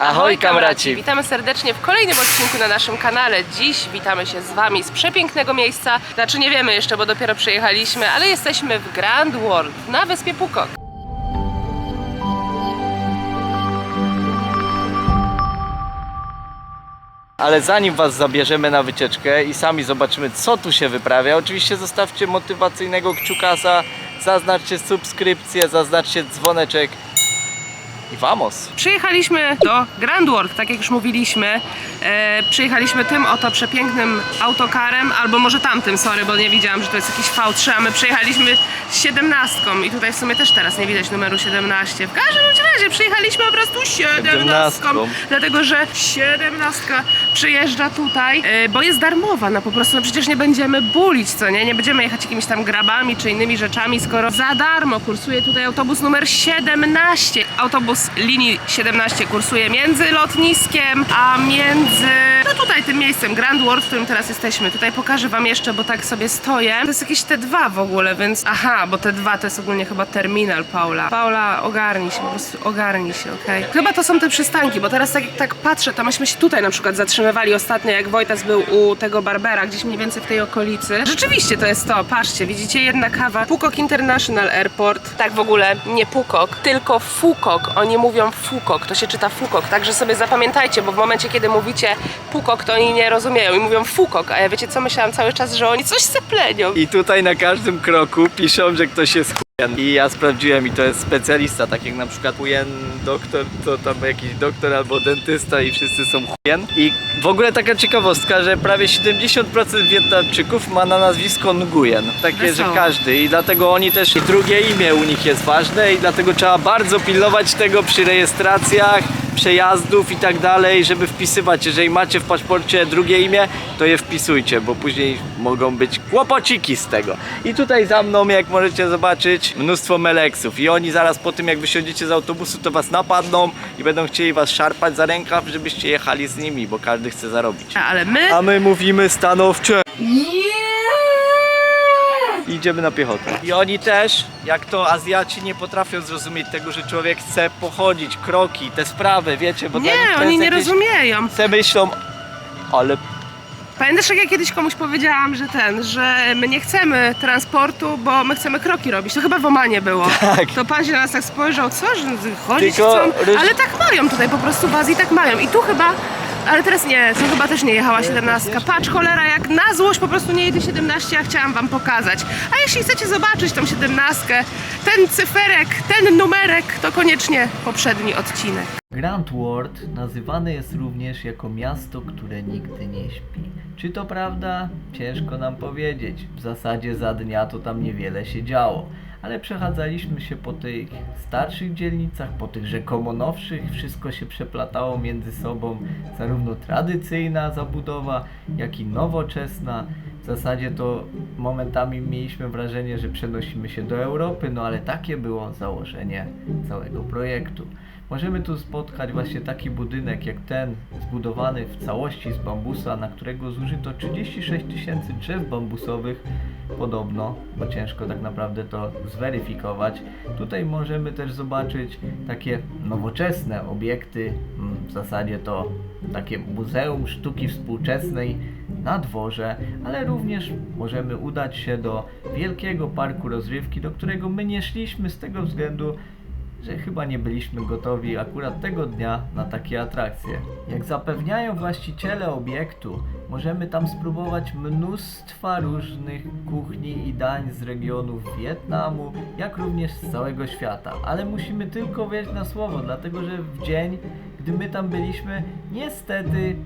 Ahoj kamraci! Witamy serdecznie w kolejnym odcinku na naszym kanale. Dziś witamy się z Wami z przepięknego miejsca. Znaczy nie wiemy jeszcze, bo dopiero przyjechaliśmy, ale jesteśmy w Grand World na wyspie Pukok. Ale zanim Was zabierzemy na wycieczkę i sami zobaczymy co tu się wyprawia, oczywiście zostawcie motywacyjnego kciukasa, zaznaczcie subskrypcję, zaznaczcie dzwoneczek i vamos! Przyjechaliśmy do Grand World, tak jak już mówiliśmy. E, przyjechaliśmy tym oto przepięknym autokarem, albo może tamtym, sorry, bo nie widziałam, że to jest jakiś V3, a my przyjechaliśmy z 17 i tutaj w sumie też teraz nie widać numeru 17. W każdym bądź razie przyjechaliśmy po prostu 17, 17. dlatego że 17 przyjeżdża tutaj, e, bo jest darmowa, no po prostu no przecież nie będziemy bulić, co nie? Nie będziemy jechać jakimiś tam grabami czy innymi rzeczami, skoro za darmo kursuje tutaj autobus numer 17. Autobus linii 17 kursuje między lotniskiem, a między, no tutaj tym miejscem Grand World, w którym teraz jesteśmy. Tutaj pokażę wam jeszcze, bo tak sobie stoję. To jest jakieś T2 w ogóle, więc aha, bo T2 to jest ogólnie chyba terminal Paula. Paula, ogarnij się, po prostu ogarnij się, okej? Chyba to są te przystanki, bo teraz tak, tak patrzę, to myśmy się tutaj na przykład zatrzymywali ostatnio, jak Wojtas był u tego Barbera, gdzieś mniej więcej w tej okolicy. Rzeczywiście to jest to, patrzcie, widzicie, jedna kawa. Pukok International Airport. Tak w ogóle, nie Pukok, tylko Fukok. Oni mówią Fukok, to się czyta Fukok, także sobie zapamiętajcie, bo w momencie, kiedy mówicie Pukok, to oni nie rozumieją i mówią Fukok, a ja wiecie co, myślałam cały czas, że oni coś seplenią. I tutaj na każdym kroku piszą, że ktoś jest chujen. I ja sprawdziłem i to jest specjalista, tak jak na przykład chujen doktor, to tam jakiś doktor albo dentysta i wszyscy są chujen. I w ogóle taka ciekawostka, że prawie 70% Wietnamczyków ma na nazwisko Nguyen. Takie, Wesoło. że każdy i dlatego oni też, i drugie imię u nich jest ważne i dlatego trzeba bardzo pilnować tego przy rejestracjach, przejazdów i tak dalej, żeby wpisywać. Jeżeli macie w paszporcie drugie imię, to je wpisujcie, bo później mogą być kłopociki z tego. I tutaj za mną, jak możecie zobaczyć, mnóstwo meleksów i oni zaraz po tym, jak wysiądziecie z autobusu, to was napadną i będą chcieli was szarpać za rękaw, żebyście jechali z nimi, bo każdy chce zarobić. Ale my... A my mówimy stanowcze. I idziemy na piechotę. I oni też, jak to Azjaci, nie potrafią zrozumieć tego, że człowiek chce pochodzić, kroki, te sprawy, wiecie, bo dla nich Nie, to oni jest nie jakieś- rozumieją. Se myślą, ale Pamiętasz, jak ja kiedyś komuś powiedziałam, że ten, że my nie chcemy transportu, bo my chcemy kroki robić. To chyba w Omanie było. Tak. To pan się na nas tak spojrzał, co, że chodzić Tylko chcą? ryż- Ale tak mają tutaj, po prostu w Azji tak mają. I tu chyba, ale teraz nie, tu chyba też nie jechała 17. Patrz, cholera, jak na złość po prostu nie jedzie 17, a chciałam wam pokazać. A jeśli chcecie zobaczyć tą 17, ten cyferek, ten numerek, to koniecznie poprzedni odcinek. Grand World nazywane jest również jako miasto, które nigdy nie śpi. Czy to prawda? Ciężko nam powiedzieć. W zasadzie za dnia to tam niewiele się działo. Ale przechadzaliśmy się po tych starszych dzielnicach, po tych rzekomo nowszych, wszystko się przeplatało między sobą, zarówno tradycyjna zabudowa, jak i nowoczesna. W zasadzie to momentami mieliśmy wrażenie, że przenosimy się do Europy, no ale takie było założenie całego projektu. Możemy tu spotkać właśnie taki budynek jak ten, zbudowany w całości z bambusa, na którego zużyto 36 tysięcy drzew bambusowych, podobno, bo ciężko tak naprawdę to zweryfikować. Tutaj możemy też zobaczyć takie nowoczesne obiekty, mm, w zasadzie to takie muzeum sztuki współczesnej na dworze, ale również możemy udać się do wielkiego parku rozrywki, do którego my nie szliśmy z tego względu, że chyba nie byliśmy gotowi akurat tego dnia na takie atrakcje. Jak zapewniają właściciele obiektu, możemy tam spróbować mnóstwa różnych kuchni i dań z regionów Wietnamu, jak również z całego świata. Ale musimy tylko wierzyć na słowo, dlatego że w dzień, gdy my tam byliśmy, niestety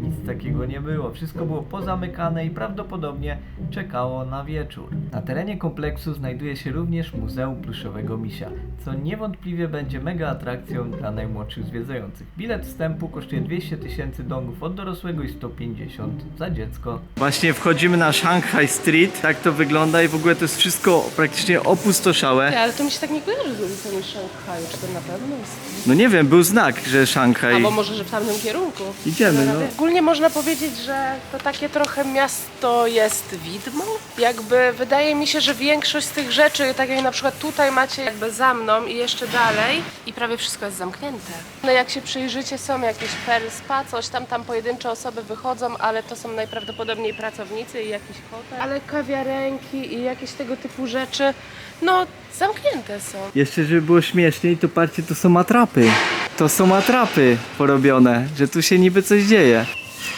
nic takiego nie było. Wszystko było pozamykane i prawdopodobnie czekało na wieczór. Na terenie kompleksu znajduje się również Muzeum Pluszowego Misia, co niewątpliwie będzie mega atrakcją dla najmłodszych zwiedzających. Bilet wstępu kosztuje 200 tysięcy dongów od dorosłego i 150 za dziecko. właśnie wchodzimy na Shanghai Street, tak to wygląda i w ogóle to jest wszystko praktycznie opustoszałe. Ale to mi się tak nie kojarzy z ulicami Szanghaju, czy to na pewno jest? No nie wiem, był znak, że Szanghaj. Albo może, że w tamtym kierunku. Idziemy, no. Ogólnie można powiedzieć, że to takie trochę miasto jest widmo. Jakby wydaje mi się, że większość z tych rzeczy, tak jak na przykład tutaj macie jakby za mną i jeszcze dalej i prawie wszystko jest zamknięte. No jak się przyjrzycie, są jakieś per spa, coś tam, tam pojedyncze osoby wychodzą, ale to są najprawdopodobniej pracownicy i jakiś hotel. Ale kawiarenki i jakieś tego typu rzeczy, no zamknięte są. Jeszcze, żeby było śmieszniej, to patrzcie, to są atrapy. To są atrapy porobione, że tu się niby coś dzieje.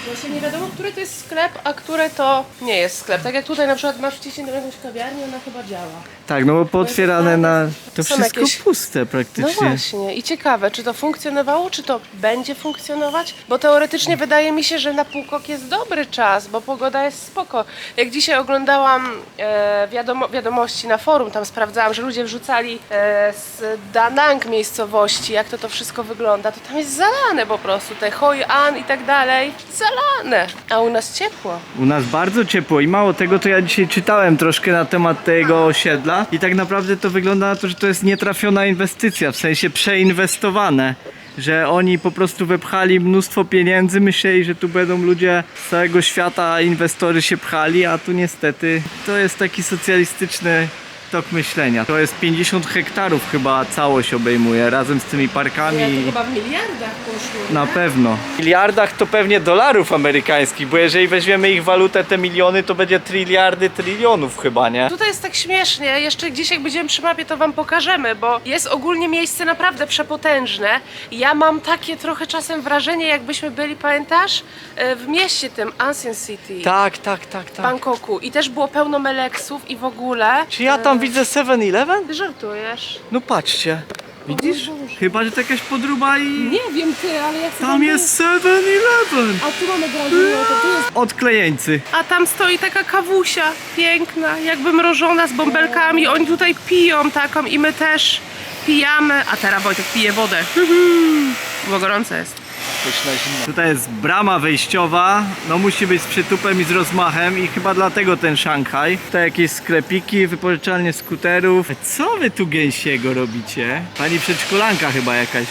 Właśnie nie wiadomo, który to jest sklep, a które to nie jest sklep. Tak jak tutaj na przykład masz wciśniętą jakąś kawiarnię, ona chyba działa. Tak, no bo pootwierane na... To Są wszystko jakieś- puste No praktycznie. właśnie i ciekawe, czy to funkcjonowało, czy to będzie funkcjonować, bo teoretycznie wydaje mi się, że na Półkok jest dobry czas, bo pogoda jest spoko. Jak dzisiaj oglądałam e, wiadomo, wiadomości na forum, tam sprawdzałam, że ludzie wrzucali e, z Danang miejscowości, jak to to wszystko wygląda, to tam jest zalane po prostu, te Hoi An i tak dalej, zalane, a u nas ciepło. U nas bardzo ciepło i mało tego, to ja dzisiaj czytałem troszkę na temat tego osiedla i tak naprawdę to wygląda na to, że to jest nietrafiona inwestycja, w sensie przeinwestowane. Że oni po prostu wepchali mnóstwo pieniędzy, myśleli, że tu będą ludzie z całego świata, inwestorzy się pchali, a tu niestety to jest taki socjalistyczny tok myślenia. To jest 50 hektarów chyba całość obejmuje, razem z tymi parkami. Ja to chyba w miliardach poszło. Na pewno. W miliardach to pewnie dolarów amerykańskich, bo jeżeli weźmiemy ich walutę, te miliony, to będzie triliardy trylionów chyba, nie? Tutaj jest tak śmiesznie, jeszcze gdzieś jak będziemy przy mapie to wam pokażemy, bo jest ogólnie miejsce naprawdę przepotężne. Ja mam takie trochę czasem wrażenie, jakbyśmy byli, pamiętasz, e, w mieście tym, Ancient City. Tak, tak, tak, w tak. Bangkoku i też było pełno meleksów i w ogóle. Czy ja tam widzę 7-Eleven? Ty żartujesz? No patrzcie. Widzisz? Boże. Chyba, że to jakaś podróba i... Nie wiem ty, ale jak Tam jest 7-Eleven! A tu mamy Grand to tu jest... Odklejeńcy. A tam stoi taka kawusia piękna, jakby mrożona z bąbelkami. Oni tutaj piją taką i my też pijamy. A teraz Wojtek pije wodę. Bo gorąco jest. Tutaj jest brama wejściowa, no musi być z przytupem i z rozmachem i chyba dlatego ten Szanghaj. Tutaj jakieś sklepiki, wypożyczalnie skuterów. Co wy tu gęsiego robicie? Pani przedszkolanka chyba jakaś.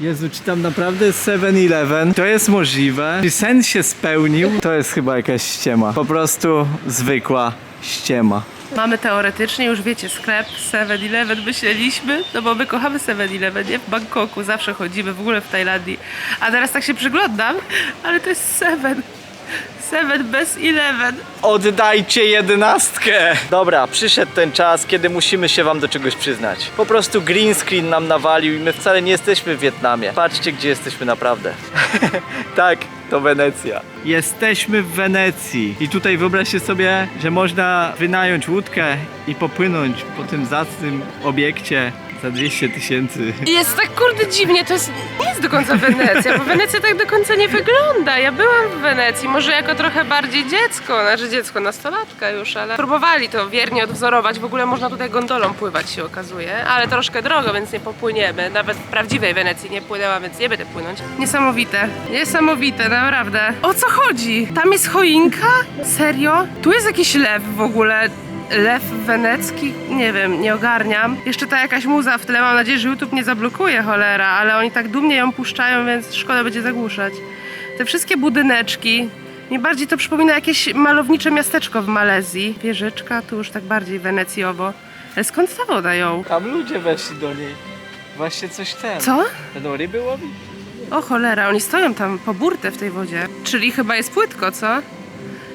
Jezu, czy tam naprawdę jest 7-Eleven? To jest możliwe. Czy sen się spełnił? To jest chyba jakaś ściema. Po prostu zwykła ściema. Mamy teoretycznie, już wiecie, sklep 7-Eleven myśleliśmy, no bo my kochamy 7-Eleven, nie? W Bangkoku zawsze chodzimy, w ogóle w Tajlandii. A teraz tak się przyglądam, ale to jest 7. 7 bez 11. Oddajcie jedenastkę! Dobra, przyszedł ten czas, kiedy musimy się wam do czegoś przyznać. Po prostu green screen nam nawalił i my wcale nie jesteśmy w Wietnamie. Patrzcie, gdzie jesteśmy naprawdę. tak, to Wenecja. Jesteśmy w Wenecji. I tutaj wyobraźcie sobie, że można wynająć łódkę i popłynąć po tym zacnym obiekcie za 200 tysięcy. I Jest tak kurde dziwnie, to jest, nie jest do końca Wenecja, bo Wenecja tak do końca nie wygląda. Ja byłam w Wenecji, może jako trochę bardziej dziecko, znaczy dziecko, nastolatka już, ale próbowali to wiernie odwzorować. W ogóle można tutaj gondolą pływać się okazuje, ale troszkę drogo, więc nie popłyniemy. Nawet w prawdziwej Wenecji nie płynęłam, więc nie będę płynąć. Niesamowite, niesamowite, naprawdę. O co chodzi? Tam jest choinka? Serio? Tu jest jakiś lew w ogóle. Lew wenecki? Nie wiem, nie ogarniam. Jeszcze ta jakaś muza w tle, mam nadzieję, że YouTube nie zablokuje cholera, ale oni tak dumnie ją puszczają, więc szkoda będzie zagłuszać. Te wszystkie budyneczki, mi bardziej to przypomina jakieś malownicze miasteczko w Malezji. Wieżyczka, tu już tak bardziej wenecjowo. Ale skąd ta woda ją? Tam ludzie weszli do niej. Właśnie coś ten. Co? Będą ryby łowić? O cholera, oni stoją tam po burtę w tej wodzie. Czyli chyba jest płytko, co?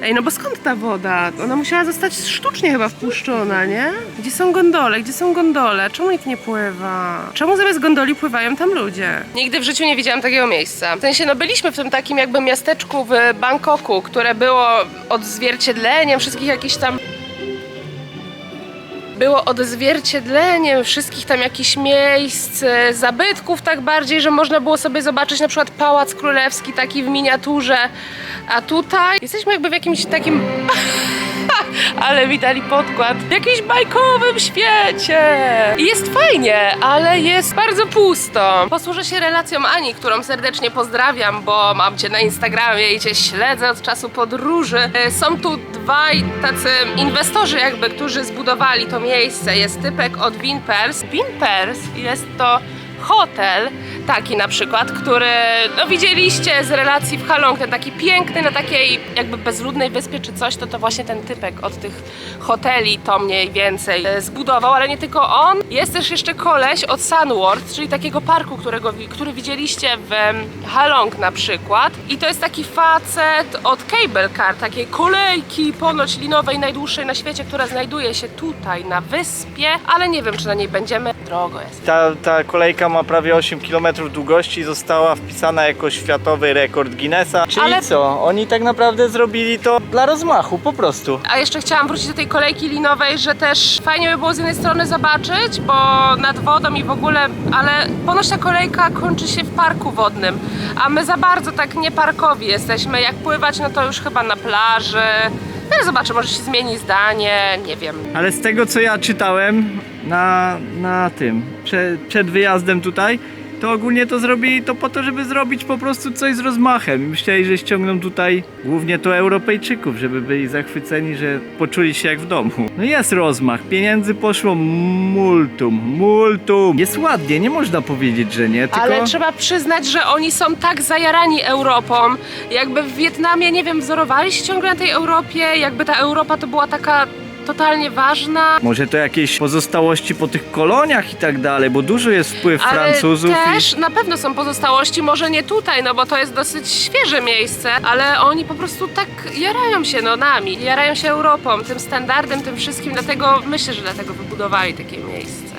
Ej, no bo skąd ta woda? Ona musiała zostać sztucznie chyba wpuszczona, nie? Gdzie są gondole? Gdzie są gondole? Czemu nikt nie pływa? Czemu zamiast gondoli pływają tam ludzie? Nigdy w życiu nie widziałam takiego miejsca. W sensie, no byliśmy w tym takim jakby miasteczku w Bangkoku, które było odzwierciedleniem wszystkich jakichś tam było odzwierciedleniem wszystkich tam jakichś miejsc, e, zabytków tak bardziej, że można było sobie zobaczyć na przykład Pałac Królewski taki w miniaturze, a tutaj jesteśmy jakby w jakimś takim ale mi dali podkład. W jakimś bajkowym świecie. Jest fajnie, ale jest bardzo pusto. Posłużę się relacją Ani, którą serdecznie pozdrawiam, bo mam cię na Instagramie i cię śledzę od czasu podróży. E, Są tu dwaj tacy inwestorzy jakby, którzy zbudowali to miejsce. Jest typek od Vinpers. Vinpers jest to hotel, taki na przykład, który no widzieliście z relacji w Halong, ten taki piękny na takiej jakby bezludnej wyspie czy coś, to to właśnie ten typek od tych hoteli to mniej więcej e, zbudował, ale nie tylko on. Jest też jeszcze koleś od Sunworld, czyli takiego parku, którego, który widzieliście w Halong na przykład. I to jest taki facet od Cable Car, takiej kolejki ponoć linowej, najdłuższej na świecie, która znajduje się tutaj na wyspie, ale nie wiem, czy na niej będziemy. Drogo jest. Ta, ta kolejka ma prawie 8 km długości została wpisana jako światowy rekord Guinnessa. Czyli Ale- co? Oni tak naprawdę zrobili to dla rozmachu, po prostu. A jeszcze chciałam wrócić do tej kolejki linowej, że też fajnie by było z jednej strony zobaczyć, bo nad wodą i w ogóle, ale ponoć ta kolejka kończy się w parku wodnym, a my za bardzo tak nie parkowi jesteśmy. Jak pływać, no to już chyba na plaży. No zobaczę, może się zmieni zdanie, nie wiem. Ale z tego co ja czytałem na, na tym, prze, przed wyjazdem tutaj, to ogólnie to zrobili to po to, żeby zrobić po prostu coś z rozmachem. Myśleli, że ściągną tutaj głównie to Europejczyków, żeby byli zachwyceni, że poczuli się jak w domu. No jest rozmach, pieniędzy poszło multum, multum. Jest ładnie, nie można powiedzieć, że nie, tylko... Ale trzeba przyznać, że oni są tak zajarani Europą. Jakby w Wietnamie, nie wiem, wzorowali się ciągle na tej Europie, jakby ta Europa to była taka totalnie ważna. Może to jakieś pozostałości po tych koloniach i tak dalej, bo dużo jest wpływ Ale Francuzów też na pewno są pozostałości, może nie tutaj, no bo to jest dosyć świeże miejsce, ale oni po prostu tak jarają się no nami, jarają się Europą, tym standardem, tym wszystkim, dlatego myślę, że dlatego wybudowali takie miejsce.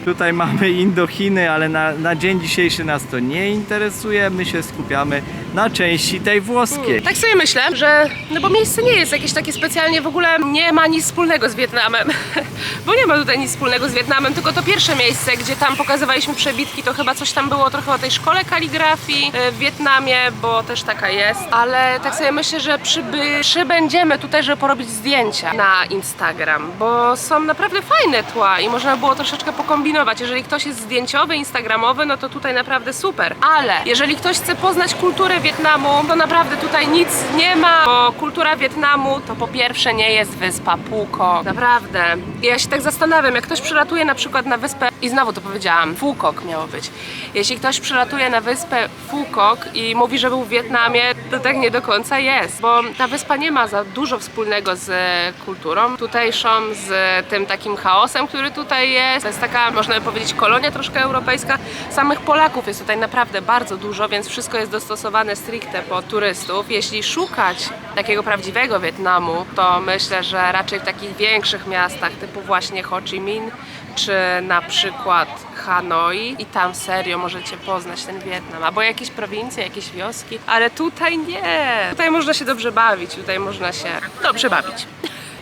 Tutaj mamy Indochiny, ale na, na dzień dzisiejszy nas to nie interesuje, my się skupiamy na części tej włoskiej. Tak sobie myślę, że no bo miejsce nie jest jakieś takie specjalnie w ogóle nie ma nic wspólnego z Wietnamem. bo nie ma tutaj nic wspólnego z Wietnamem, tylko to pierwsze miejsce, gdzie tam pokazywaliśmy przebitki, to chyba coś tam było trochę o tej szkole kaligrafii e, w Wietnamie, bo też taka jest. Ale tak sobie myślę, że przyby, przybędziemy tutaj, żeby porobić zdjęcia na Instagram, bo są naprawdę fajne tła i można było troszeczkę pokombinować. Jeżeli ktoś jest zdjęciowy, instagramowy, no to tutaj naprawdę super. Ale jeżeli ktoś chce poznać kulturę Wietnamu, to naprawdę tutaj nic nie ma, bo kultura Wietnamu to po pierwsze nie jest wyspa Phuket. Naprawdę. Ja się tak zastanawiam, jak ktoś przylatuje na przykład na wyspę, i znowu to powiedziałam, Phuket miało być. Jeśli ktoś przylatuje na wyspę Phuket i mówi, że był w Wietnamie, to tak nie do końca jest, bo ta wyspa nie ma za dużo wspólnego z kulturą tutejszą, z tym takim chaosem, który tutaj jest. To jest taka, można by powiedzieć, kolonia troszkę europejska. Samych Polaków jest tutaj naprawdę bardzo dużo, więc wszystko jest dostosowane stricte pod turystów. Jeśli szukać takiego prawdziwego Wietnamu, to myślę, że raczej w takich większych miastach typu właśnie Ho Chi Minh, czy na przykład Hanoi i tam serio możecie poznać ten Wietnam, albo jakieś prowincje, jakieś wioski, ale tutaj nie. Tutaj można się dobrze bawić, tutaj można się dobrze bawić.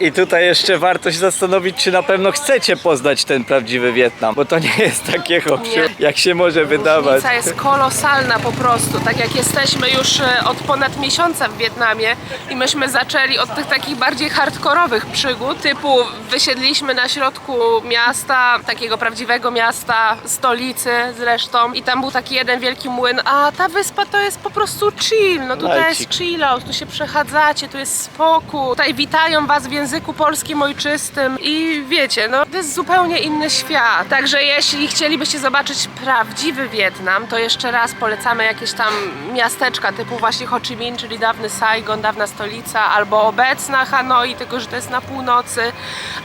I tutaj jeszcze warto się zastanowić, czy na pewno chcecie poznać ten prawdziwy Wietnam, bo to nie jest takie hopsiu, Nie. jak się może wydawać. Różnica jest kolosalna po prostu. Tak jak jesteśmy już e, od ponad miesiąca w Wietnamie i myśmy zaczęli od tych takich bardziej hardkorowych przygód, typu wysiedliśmy na środku miasta, takiego prawdziwego miasta, stolicy zresztą i tam był taki jeden wielki młyn, a ta wyspa to jest po prostu chill, no tutaj Lajcik. jest chill out, tu się przechadzacie, tu jest spokój, tutaj witają was w języku polskim ojczystym i wiecie, no to jest zupełnie inny świat. Także jeśli chcielibyście zobaczyć prawdziwy Wietnam, to jeszcze raz polecamy jakieś tam miasteczka typu właśnie Ho Chi Minh, czyli dawny Saigon, dawna stolica, albo obecna Hanoi, tylko że to jest na północy.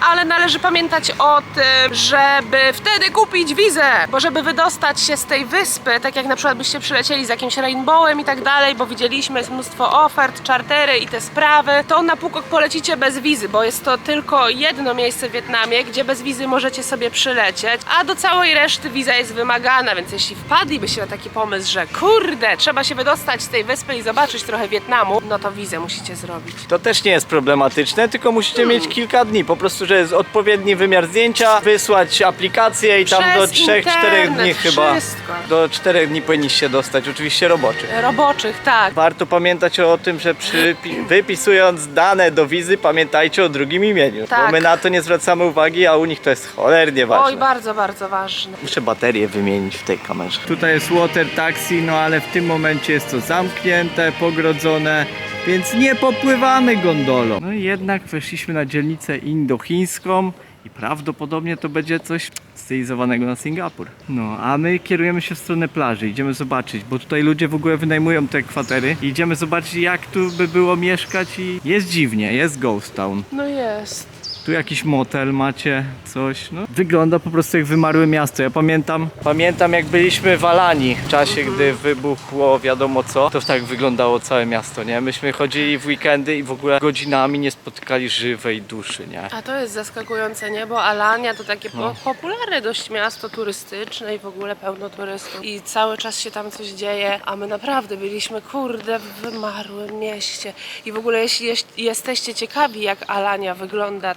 Ale należy pamiętać o tym, żeby wtedy kupić wizę, bo żeby wydostać się z tej wyspy, tak jak na przykład byście przylecieli z jakimś rainbowem i tak dalej, bo widzieliśmy jest mnóstwo ofert, czartery i te sprawy, to na Pukok polecicie bez wizy, bo jest to tylko jedno miejsce w Wietnamie, gdzie bez wizy możecie sobie przylecieć, a do całej reszty wiza jest wymagana, więc jeśli wpadlibyście na taki pomysł, że kurde, trzeba się wydostać z tej wyspy i zobaczyć trochę Wietnamu, no to wizę musicie zrobić. To też nie jest problematyczne, tylko musicie mieć kilka dni. Po prostu, że jest odpowiedni wymiar zdjęcia, wysłać aplikację i tam do Przez 3-4 internet, dni chyba. wszystko. Do 4 dni powinniście dostać, oczywiście roboczych. Roboczych, tak. Warto pamiętać o tym, że przy, pi- wypisując dane do wizy, pamiętajcie o drugim imieniu. Tak. Bo my na to nie zwracamy uwagi, a u nich to jest cholernie ważne. Oj, bardzo, bardzo ważne. Muszę baterię wymienić w tej kamerze. Tutaj jest water taxi, no ale w tym momencie jest to zamknięte, pogrodzone, więc nie popływamy gondolą. No i jednak weszliśmy na dzielnicę indochińską I prawdopodobnie to będzie coś stylizowanego na Singapur. No, a my kierujemy się w stronę plaży, idziemy zobaczyć, bo tutaj ludzie w ogóle wynajmują te kwatery. Idziemy zobaczyć jak tu by było mieszkać i jest dziwnie, jest ghost town. No jest. Tu jakiś motel macie, coś, no. Wygląda po prostu jak wymarłe miasto. Ja pamiętam, pamiętam jak byliśmy w Alanii w czasie, gdy wybuchło wiadomo co, to tak wyglądało całe miasto, nie? Myśmy chodzili w weekendy i w ogóle godzinami nie spotykali żywej duszy, nie? A to jest zaskakujące, nie? Bo Alania to takie No. po- popularne dość miasto turystyczne i w ogóle pełno turystów. I cały czas się tam coś dzieje, a my naprawdę byliśmy, kurde, w wymarłym mieście. I w ogóle jeśli jeś- jesteście ciekawi, jak Alania wygląda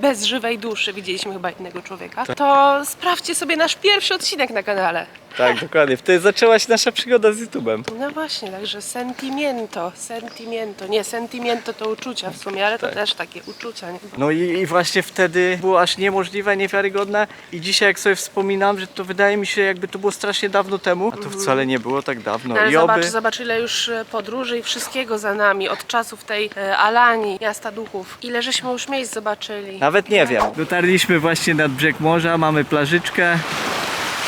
bez żywej duszy, widzieliśmy chyba innego człowieka, to sprawdźcie sobie nasz pierwszy odcinek na kanale. Tak, dokładnie. Wtedy zaczęła się nasza przygoda z YouTube'em. No właśnie, także sentimiento, sentimiento. Nie, sentimiento to uczucia w sumie, ale to Tak. też takie uczucia, nie? No i, i właśnie wtedy było aż niemożliwe, niewiarygodne i dzisiaj jak sobie wspominam, że to wydaje mi się jakby to było strasznie dawno temu, a to wcale nie było tak dawno. No, ale I zobacz, oby... zobacz ile już e, podróży i wszystkiego za nami, od czasów tej e, Alanii, miasta duchów. Ile żeśmy już miejsc zobaczyli. Nawet nie wiem. Dotarliśmy właśnie nad brzeg morza, mamy plażyczkę.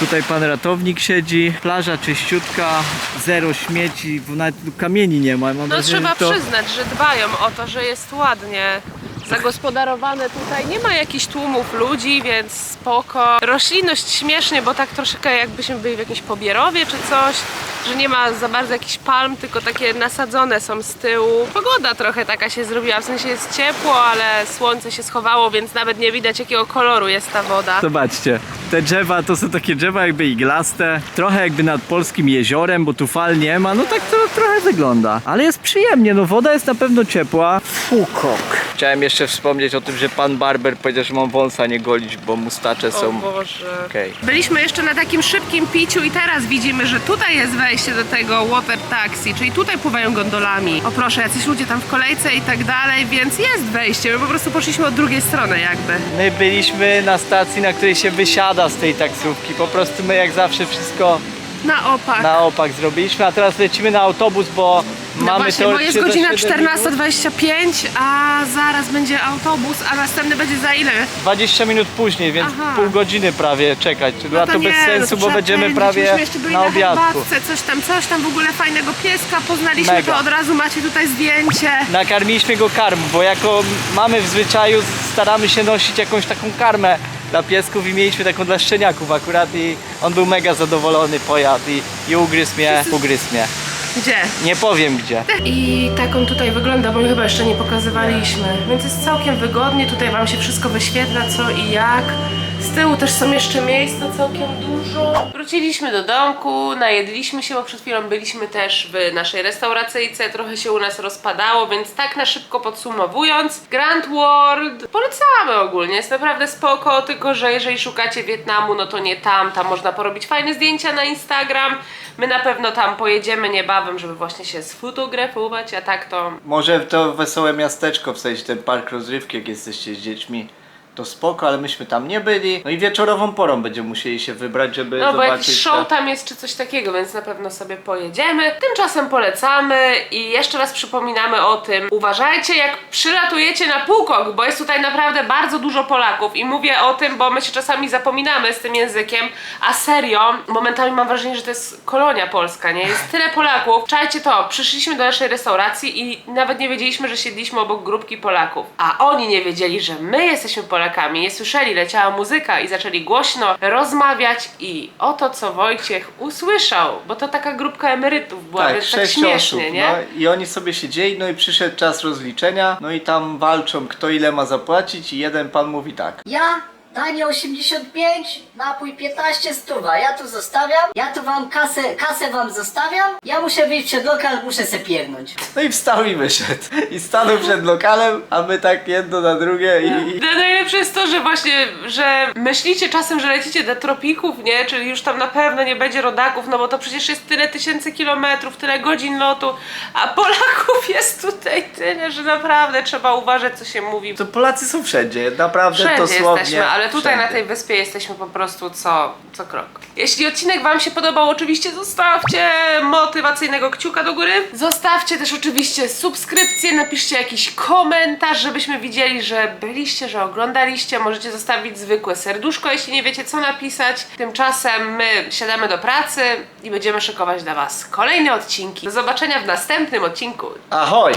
Tutaj pan ratownik siedzi, plaża czyściutka, zero śmieci, nawet kamieni nie ma. Mam No wrażenie, trzeba to... przyznać, że dbają o to, że jest ładnie zagospodarowane tutaj. Nie ma jakichś tłumów ludzi, więc spoko. Roślinność śmiesznie, bo tak troszkę jakbyśmy byli w jakimś pobierowie czy coś, że nie ma za bardzo jakichś palm, tylko takie nasadzone są z tyłu. Pogoda trochę taka się zrobiła, w sensie jest ciepło, ale słońce się schowało, więc nawet nie widać jakiego koloru jest ta woda. Zobaczcie, te drzewa to są takie drzewa jakby iglaste, trochę jakby nad polskim jeziorem, bo tu fal nie ma, no tak to trochę wygląda. Ale jest przyjemnie, no woda jest na pewno ciepła. Fukok. Chciałem jeszcze wspomnieć o tym, że pan barber powiedział, że mam wąsa nie golić, bo mustacze O są... Boże. Okej. Byliśmy jeszcze na takim szybkim piciu i teraz widzimy, że tutaj jest wejście do tego water taxi, czyli tutaj pływają gondolami. O proszę, jacyś ludzie tam w kolejce i tak dalej, więc jest wejście. My po prostu poszliśmy od drugiej strony jakby. My byliśmy na stacji, na której się wysiada z tej taksówki. Po prostu my jak zawsze wszystko Na opak. na opak zrobiliśmy, a teraz lecimy na autobus, bo no mamy właśnie, bo jest godzina za 7 minut. 14.25, a zaraz będzie autobus, a następny będzie za ile? 20 minut później, więc Aha. pół godziny prawie czekać. No a to, bez nie, sensu, to bo trzeba będziemy pędzić. prawie Myśmy jeszcze byli na na obiadku. herbatce, coś tam, coś tam, w ogóle fajnego pieska poznaliśmy, Mega. to od razu macie tutaj zdjęcie. Nakarmiliśmy go karm, bo jako mamy w zwyczaju staramy się nosić jakąś taką karmę dla piesków i mieliśmy taką dla szczeniaków akurat i on był mega zadowolony, pojadł i, i ugryzł mnie, ugryzł mnie. Gdzie? Nie powiem gdzie. I tak on tutaj wygląda, bo my chyba jeszcze nie pokazywaliśmy. Więc jest całkiem wygodnie, tutaj wam się wszystko wyświetla, co i jak. Z tyłu też są jeszcze miejsca całkiem dużo. Wróciliśmy do domku, najedliśmy się, bo przed chwilą byliśmy też w naszej restauracyjce, trochę się u nas rozpadało, więc tak na szybko podsumowując, Grand World polecamy ogólnie, jest naprawdę spoko, tylko że jeżeli szukacie Wietnamu, no to nie tam, tam można porobić fajne zdjęcia na Instagram. My na pewno tam pojedziemy niebawem, żeby właśnie się sfotografować, a tak to Może to wesołe miasteczko, w sensie ten park rozrywki, jak jesteście z dziećmi, to spoko, ale myśmy tam nie byli. No i wieczorową porą będziemy musieli się wybrać, żeby No bo zobaczyć. jakiś show tam jest czy coś takiego, więc na pewno sobie pojedziemy. Tymczasem polecamy i jeszcze raz przypominamy o tym. Uważajcie jak przylatujecie na Półkok, bo jest tutaj naprawdę bardzo dużo Polaków i mówię o tym, bo my się czasami zapominamy z tym językiem, a serio, momentami mam wrażenie, że to jest kolonia polska, nie? Jest tyle Polaków. Czajcie to, przyszliśmy do naszej restauracji i nawet nie wiedzieliśmy, że siedliśmy obok grupki Polaków. A oni nie wiedzieli, że my jesteśmy Polakami, nie słyszeli, leciała muzyka i zaczęli głośno rozmawiać i oto co Wojciech usłyszał, bo to taka grupka emerytów była, Tak, więc tak sześć śmiesznie, osób, nie? no i oni sobie siedzieli, no i przyszedł czas rozliczenia, no i tam walczą kto ile ma zapłacić i jeden pan mówi tak. Ja, danie 85, napój 15 stuwa. Ja tu zostawiam, ja tu wam kasę, kasę wam zostawiam. Ja muszę wyjść przed lokal, muszę se piernąć. No i wstał i wyszedł. I stanął przed lokalem, a my tak jedno na drugie i... No, Najlepsze jest to, że właśnie, że myślicie czasem, że lecicie do tropików, nie? Czyli już tam na pewno nie będzie rodaków, no bo to przecież jest tyle tysięcy kilometrów, tyle godzin lotu, a Polaków jest tutaj tyle, że naprawdę trzeba uważać, co się mówi. To Polacy są wszędzie, naprawdę Wszędzie dosłownie. jesteśmy, ale ale tutaj Wszędzie. na tej wyspie jesteśmy po prostu co, co krok. Jeśli odcinek Wam się podobał, oczywiście zostawcie motywacyjnego kciuka do góry. Zostawcie też oczywiście subskrypcję, napiszcie jakiś komentarz, żebyśmy widzieli, że byliście, że oglądaliście. Możecie zostawić zwykłe serduszko, jeśli nie wiecie co napisać. Tymczasem my siadamy do pracy i będziemy szykować dla Was kolejne odcinki. Do zobaczenia w następnym odcinku. Ahoj!